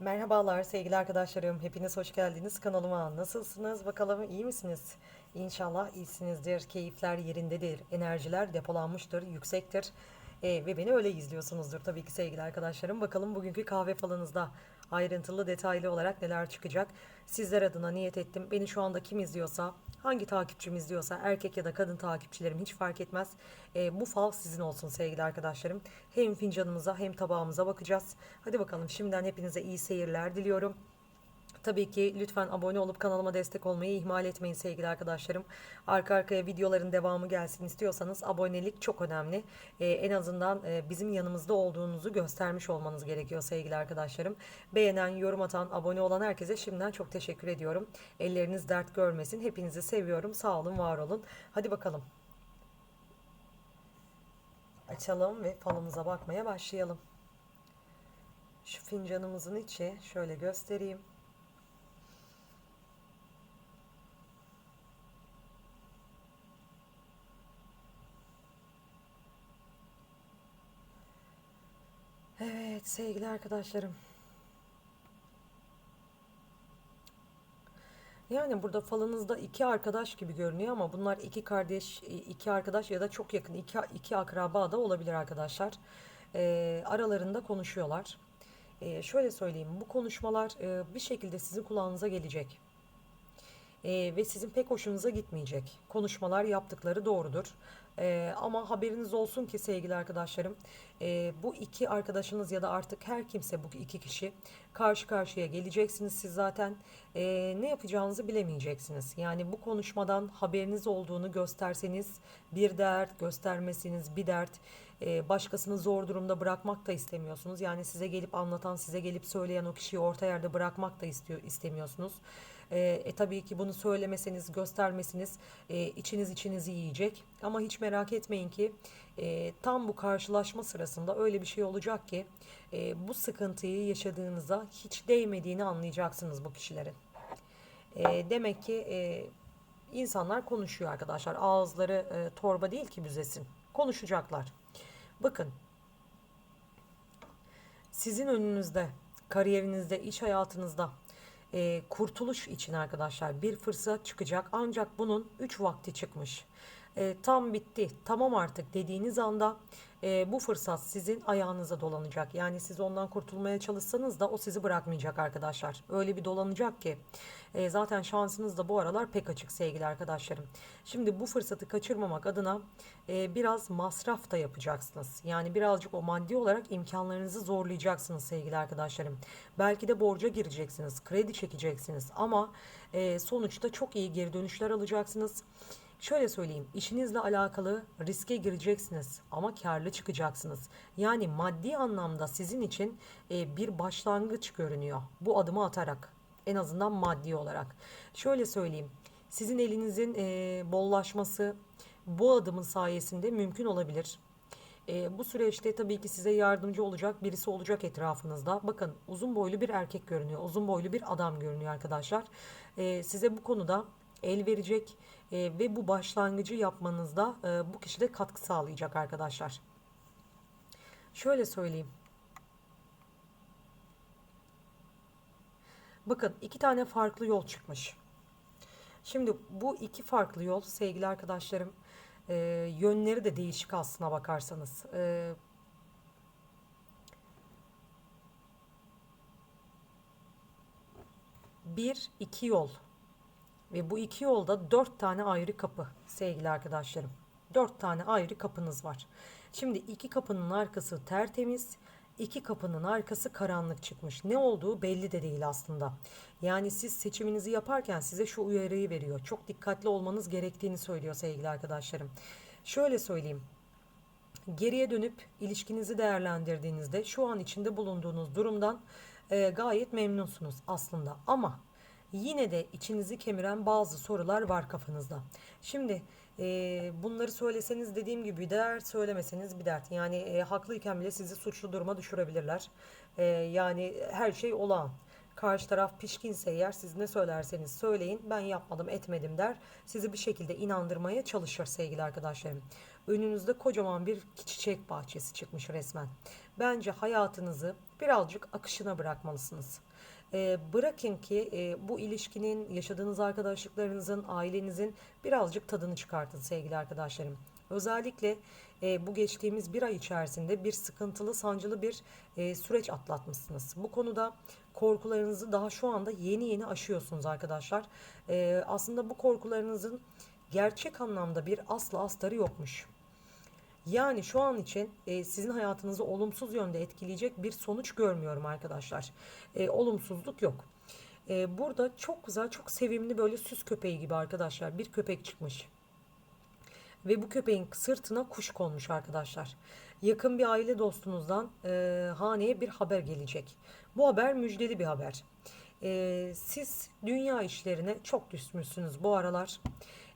Merhabalar sevgili arkadaşlarım. Hepiniz hoş geldiniz kanalıma. Nasılsınız? Bakalım iyi misiniz? İnşallah iyisinizdir. Keyifler yerindedir. Enerjiler depolanmıştır, yüksektir. Ee, ve beni öyle izliyorsunuzdur tabii ki sevgili arkadaşlarım. Bakalım bugünkü kahve falınızda ayrıntılı, detaylı olarak neler çıkacak. Sizler adına niyet ettim. Beni şu anda kim izliyorsa, hangi takipçim izliyorsa, erkek ya da kadın takipçilerim hiç fark etmez. Ee, bu fal sizin olsun sevgili arkadaşlarım. Hem fincanımıza hem tabağımıza bakacağız. Hadi bakalım şimdiden hepinize iyi seyirler diliyorum. Tabii ki lütfen abone olup kanalıma destek olmayı ihmal etmeyin sevgili arkadaşlarım. Arka arkaya videoların devamı gelsin istiyorsanız abonelik çok önemli. Ee, en azından e, bizim yanımızda olduğunuzu göstermiş olmanız gerekiyor sevgili arkadaşlarım. Beğenen, yorum atan, abone olan herkese şimdiden çok teşekkür ediyorum. Elleriniz dert görmesin. Hepinizi seviyorum. Sağ olun, var olun. Hadi bakalım. Açalım ve falımıza bakmaya başlayalım. Şu fincanımızın içi şöyle göstereyim. Evet sevgili arkadaşlarım. Yani burada falınızda iki arkadaş gibi görünüyor ama bunlar iki kardeş, iki arkadaş ya da çok yakın iki, iki akraba da olabilir arkadaşlar. Ee, aralarında konuşuyorlar. Ee, şöyle söyleyeyim, bu konuşmalar e, bir şekilde sizin kulağınıza gelecek. Ee, ve sizin pek hoşunuza gitmeyecek. Konuşmalar yaptıkları doğrudur. Ee, ama haberiniz olsun ki sevgili arkadaşlarım, e, bu iki arkadaşınız ya da artık her kimse bu iki kişi karşı karşıya geleceksiniz. Siz zaten e, ne yapacağınızı bilemeyeceksiniz. Yani bu konuşmadan haberiniz olduğunu gösterseniz bir dert, göstermesiniz bir dert. E, başkasını zor durumda bırakmak da istemiyorsunuz. Yani size gelip anlatan, size gelip söyleyen o kişiyi orta yerde bırakmak da istiyor istemiyorsunuz. E, e, tabii ki bunu söylemeseniz, göstermesiniz e, içiniz içinizi yiyecek. Ama hiç merak etmeyin ki e, tam bu karşılaşma sırasında öyle bir şey olacak ki e, bu sıkıntıyı yaşadığınıza hiç değmediğini anlayacaksınız bu kişilerin. E, demek ki e, insanlar konuşuyor arkadaşlar. Ağızları e, torba değil ki büzesin. Konuşacaklar. Bakın sizin önünüzde, kariyerinizde, iş hayatınızda e, kurtuluş için arkadaşlar bir fırsat çıkacak. Ancak bunun 3 vakti çıkmış. E, tam bitti, tamam artık dediğiniz anda e, bu fırsat sizin ayağınıza dolanacak. Yani siz ondan kurtulmaya çalışsanız da o sizi bırakmayacak arkadaşlar. Öyle bir dolanacak ki e, zaten şansınız da bu aralar pek açık sevgili arkadaşlarım. Şimdi bu fırsatı kaçırmamak adına e, biraz masraf da yapacaksınız. Yani birazcık o maddi olarak imkanlarınızı zorlayacaksınız sevgili arkadaşlarım. Belki de borca gireceksiniz, kredi çekeceksiniz ama e, sonuçta çok iyi geri dönüşler alacaksınız. Şöyle söyleyeyim, işinizle alakalı riske gireceksiniz ama karlı çıkacaksınız. Yani maddi anlamda sizin için e, bir başlangıç görünüyor bu adımı atarak. En azından maddi olarak. Şöyle söyleyeyim, sizin elinizin e, bollaşması bu adımın sayesinde mümkün olabilir. E, bu süreçte tabii ki size yardımcı olacak birisi olacak etrafınızda. Bakın uzun boylu bir erkek görünüyor, uzun boylu bir adam görünüyor arkadaşlar. E, size bu konuda el verecek e, ve bu başlangıcı yapmanızda e, bu kişi de katkı sağlayacak arkadaşlar. Şöyle söyleyeyim. Bakın iki tane farklı yol çıkmış. Şimdi bu iki farklı yol sevgili arkadaşlarım e, yönleri de değişik aslına bakarsanız. E, bir iki yol ve bu iki yolda dört tane ayrı kapı sevgili arkadaşlarım. Dört tane ayrı kapınız var. Şimdi iki kapının arkası tertemiz, iki kapının arkası karanlık çıkmış. Ne olduğu belli de değil aslında. Yani siz seçiminizi yaparken size şu uyarıyı veriyor. Çok dikkatli olmanız gerektiğini söylüyor sevgili arkadaşlarım. Şöyle söyleyeyim. Geriye dönüp ilişkinizi değerlendirdiğinizde şu an içinde bulunduğunuz durumdan e, gayet memnunsunuz aslında. Ama yine de içinizi kemiren bazı sorular var kafanızda. Şimdi e, bunları söyleseniz dediğim gibi bir dert, söylemeseniz bir dert. Yani e, haklıyken bile sizi suçlu duruma düşürebilirler. E, yani her şey olağan. Karşı taraf pişkinse eğer siz ne söylerseniz söyleyin ben yapmadım etmedim der. Sizi bir şekilde inandırmaya çalışır sevgili arkadaşlarım. Önünüzde kocaman bir çiçek bahçesi çıkmış resmen. Bence hayatınızı birazcık akışına bırakmalısınız. E, bırakın ki e, bu ilişkinin, yaşadığınız arkadaşlıklarınızın, ailenizin birazcık tadını çıkartın sevgili arkadaşlarım. Özellikle e, bu geçtiğimiz bir ay içerisinde bir sıkıntılı, sancılı bir e, süreç atlatmışsınız. Bu konuda korkularınızı daha şu anda yeni yeni aşıyorsunuz arkadaşlar. E, aslında bu korkularınızın gerçek anlamda bir aslı astarı yokmuş. Yani şu an için e, sizin hayatınızı olumsuz yönde etkileyecek bir sonuç görmüyorum arkadaşlar. E, olumsuzluk yok. E, burada çok güzel, çok sevimli böyle süs köpeği gibi arkadaşlar bir köpek çıkmış. Ve bu köpeğin sırtına kuş konmuş arkadaşlar. Yakın bir aile dostunuzdan e, haneye bir haber gelecek. Bu haber müjdeli bir haber. E, siz dünya işlerine çok düşmüşsünüz bu aralar.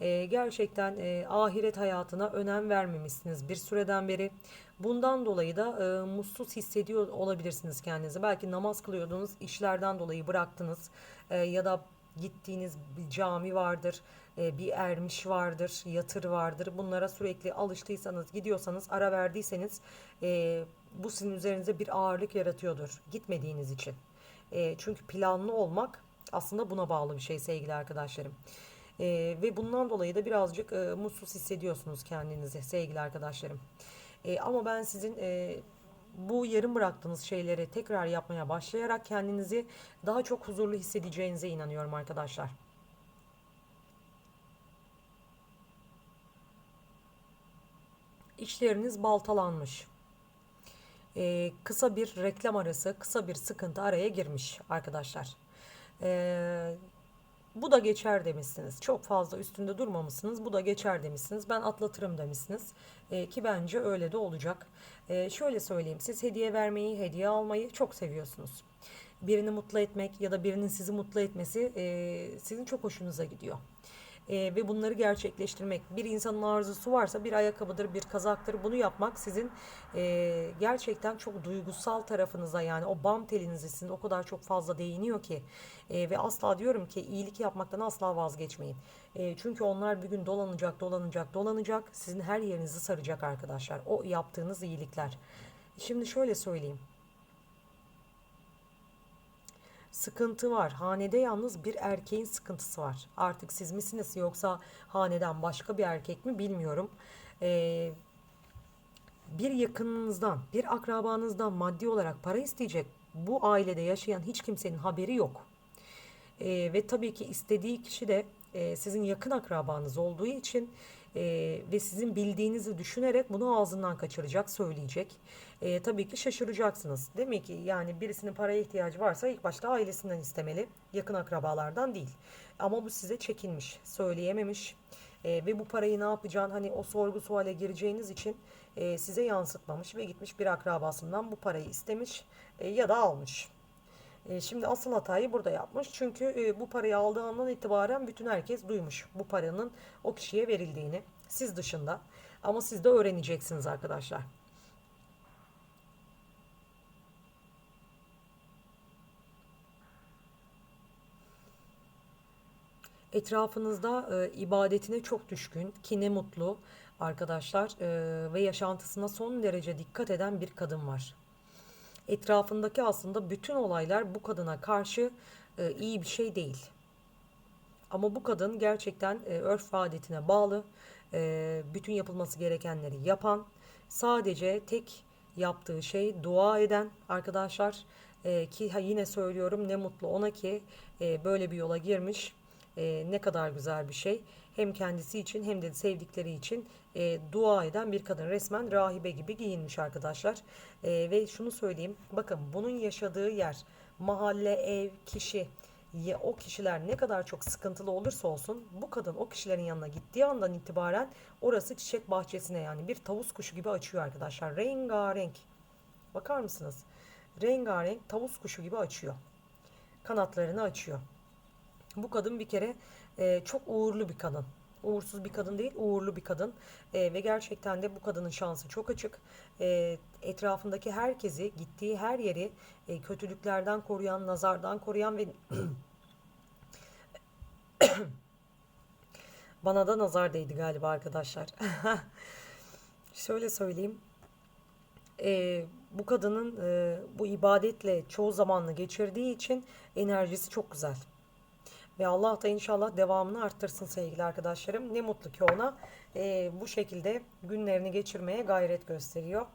E, gerçekten e, ahiret hayatına önem vermemişsiniz bir süreden beri. Bundan dolayı da e, mutsuz hissediyor olabilirsiniz kendinizi. Belki namaz kılıyordunuz, işlerden dolayı bıraktınız e, ya da gittiğiniz bir cami vardır, e, bir ermiş vardır, yatır vardır. Bunlara sürekli alıştıysanız, gidiyorsanız, ara verdiyseniz e, bu sizin üzerinize bir ağırlık yaratıyordur gitmediğiniz için. E, çünkü planlı olmak aslında buna bağlı bir şey sevgili arkadaşlarım. E, ve bundan dolayı da birazcık e, mutsuz hissediyorsunuz kendinizi sevgili arkadaşlarım. E, ama ben sizin e, bu yarım bıraktığınız şeyleri tekrar yapmaya başlayarak kendinizi daha çok huzurlu hissedeceğinize inanıyorum arkadaşlar. İşleriniz baltalanmış. Ee, kısa bir reklam arası, kısa bir sıkıntı araya girmiş arkadaşlar. Ee, bu da geçer demişsiniz. Çok fazla üstünde durmamışsınız. Bu da geçer demişsiniz. Ben atlatırım demişsiniz. Ee, ki bence öyle de olacak. Ee, şöyle söyleyeyim. Siz hediye vermeyi, hediye almayı çok seviyorsunuz. Birini mutlu etmek ya da birinin sizi mutlu etmesi e, sizin çok hoşunuza gidiyor e, ve bunları gerçekleştirmek. Bir insanın arzusu varsa bir ayakkabıdır, bir kazaktır. Bunu yapmak sizin e, gerçekten çok duygusal tarafınıza yani o bam telinize sizin o kadar çok fazla değiniyor ki e, ve asla diyorum ki iyilik yapmaktan asla vazgeçmeyin. E, çünkü onlar bir gün dolanacak, dolanacak, dolanacak. Sizin her yerinizi saracak arkadaşlar. O yaptığınız iyilikler. Şimdi şöyle söyleyeyim. Sıkıntı var. Hanede yalnız bir erkeğin sıkıntısı var. Artık siz misiniz yoksa haneden başka bir erkek mi bilmiyorum. Ee, bir yakınınızdan, bir akrabanızdan maddi olarak para isteyecek bu ailede yaşayan hiç kimsenin haberi yok. Ee, ve tabii ki istediği kişi de e, sizin yakın akrabanız olduğu için e, ve sizin bildiğinizi düşünerek bunu ağzından kaçıracak, söyleyecek. E, tabii ki şaşıracaksınız. Demek ki yani birisinin paraya ihtiyacı varsa ilk başta ailesinden istemeli, yakın akrabalardan değil. Ama bu size çekinmiş, söyleyememiş e, ve bu parayı ne yapacağını hani o sorgu suale gireceğiniz için e, size yansıtmamış ve gitmiş bir akrabasından bu parayı istemiş e, ya da almış. E, şimdi asıl hatayı burada yapmış. Çünkü e, bu parayı aldığı andan itibaren bütün herkes duymuş bu paranın o kişiye verildiğini. Siz dışında. Ama siz de öğreneceksiniz arkadaşlar. Etrafınızda e, ibadetine çok düşkün, kine mutlu arkadaşlar e, ve yaşantısına son derece dikkat eden bir kadın var etrafındaki aslında bütün olaylar bu kadına karşı e, iyi bir şey değil. Ama bu kadın gerçekten e, örf adetine bağlı, e, bütün yapılması gerekenleri yapan, sadece tek yaptığı şey dua eden arkadaşlar e, ki ha, yine söylüyorum ne mutlu ona ki e, böyle bir yola girmiş. E, ne kadar güzel bir şey. Hem kendisi için hem de sevdikleri için e, dua eden bir kadın resmen rahibe gibi giyinmiş arkadaşlar. E, ve şunu söyleyeyim bakın bunun yaşadığı yer mahalle, ev, kişi ya o kişiler ne kadar çok sıkıntılı olursa olsun bu kadın o kişilerin yanına gittiği andan itibaren orası çiçek bahçesine yani bir tavus kuşu gibi açıyor arkadaşlar. Rengarenk. Bakar mısınız? Rengarenk tavus kuşu gibi açıyor. Kanatlarını açıyor. Bu kadın bir kere e, çok uğurlu bir kadın. Uğursuz bir kadın değil, uğurlu bir kadın e, ve gerçekten de bu kadının şansı çok açık. E, etrafındaki herkesi, gittiği her yeri e, kötülüklerden koruyan, nazardan koruyan ve bana da nazar değdi galiba arkadaşlar. Şöyle söyleyeyim. E, bu kadının e, bu ibadetle çoğu zamanını geçirdiği için enerjisi çok güzel. Ve Allah da inşallah devamını arttırsın sevgili arkadaşlarım. Ne mutlu ki ona e, bu şekilde günlerini geçirmeye gayret gösteriyor.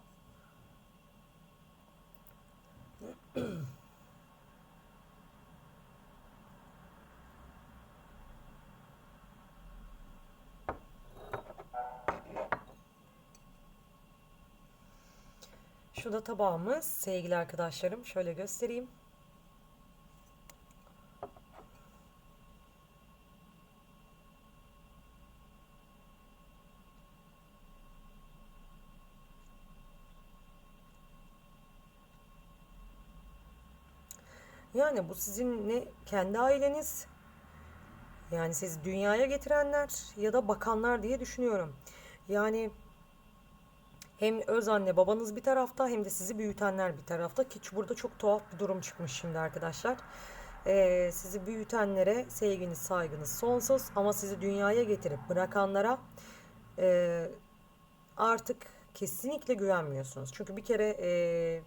Şu da tabağımız sevgili arkadaşlarım. Şöyle göstereyim. Yani bu sizin ne kendi aileniz yani siz dünyaya getirenler ya da bakanlar diye düşünüyorum. Yani hem öz anne babanız bir tarafta hem de sizi büyütenler bir tarafta ki burada çok tuhaf bir durum çıkmış şimdi arkadaşlar. Ee, sizi büyütenlere sevginiz saygınız sonsuz ama sizi dünyaya getirip bırakanlara e, artık kesinlikle güvenmiyorsunuz. Çünkü bir kere e,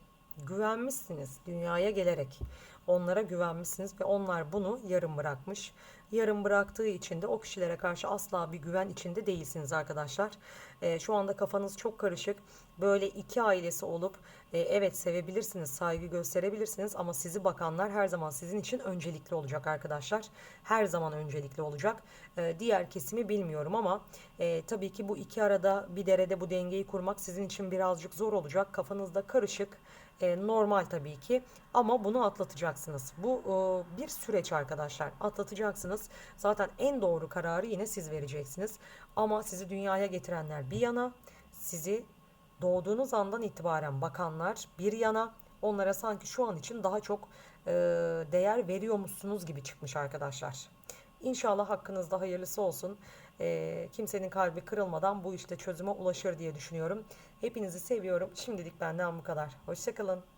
güvenmişsiniz dünyaya gelerek. Onlara güvenmişsiniz ve onlar bunu yarım bırakmış. Yarım bıraktığı için de o kişilere karşı asla bir güven içinde değilsiniz arkadaşlar. E, şu anda kafanız çok karışık. Böyle iki ailesi olup e, evet sevebilirsiniz, saygı gösterebilirsiniz ama sizi bakanlar her zaman sizin için öncelikli olacak arkadaşlar. Her zaman öncelikli olacak. E, diğer kesimi bilmiyorum ama e, tabii ki bu iki arada bir derede bu dengeyi kurmak sizin için birazcık zor olacak. Kafanızda karışık. E, normal tabii ki ama bunu atlatacaksınız. Bu e, bir süreç arkadaşlar. Atlatacaksınız. Zaten en doğru kararı yine siz vereceksiniz. Ama sizi dünyaya getirenler bir yana, sizi doğduğunuz andan itibaren bakanlar bir yana, onlara sanki şu an için daha çok e, değer veriyormuşsunuz gibi çıkmış arkadaşlar. İnşallah hakkınızda hayırlısı olsun. E, kimsenin kalbi kırılmadan bu işte çözüme ulaşır diye düşünüyorum. Hepinizi seviyorum. Şimdilik benden bu kadar. Hoşçakalın.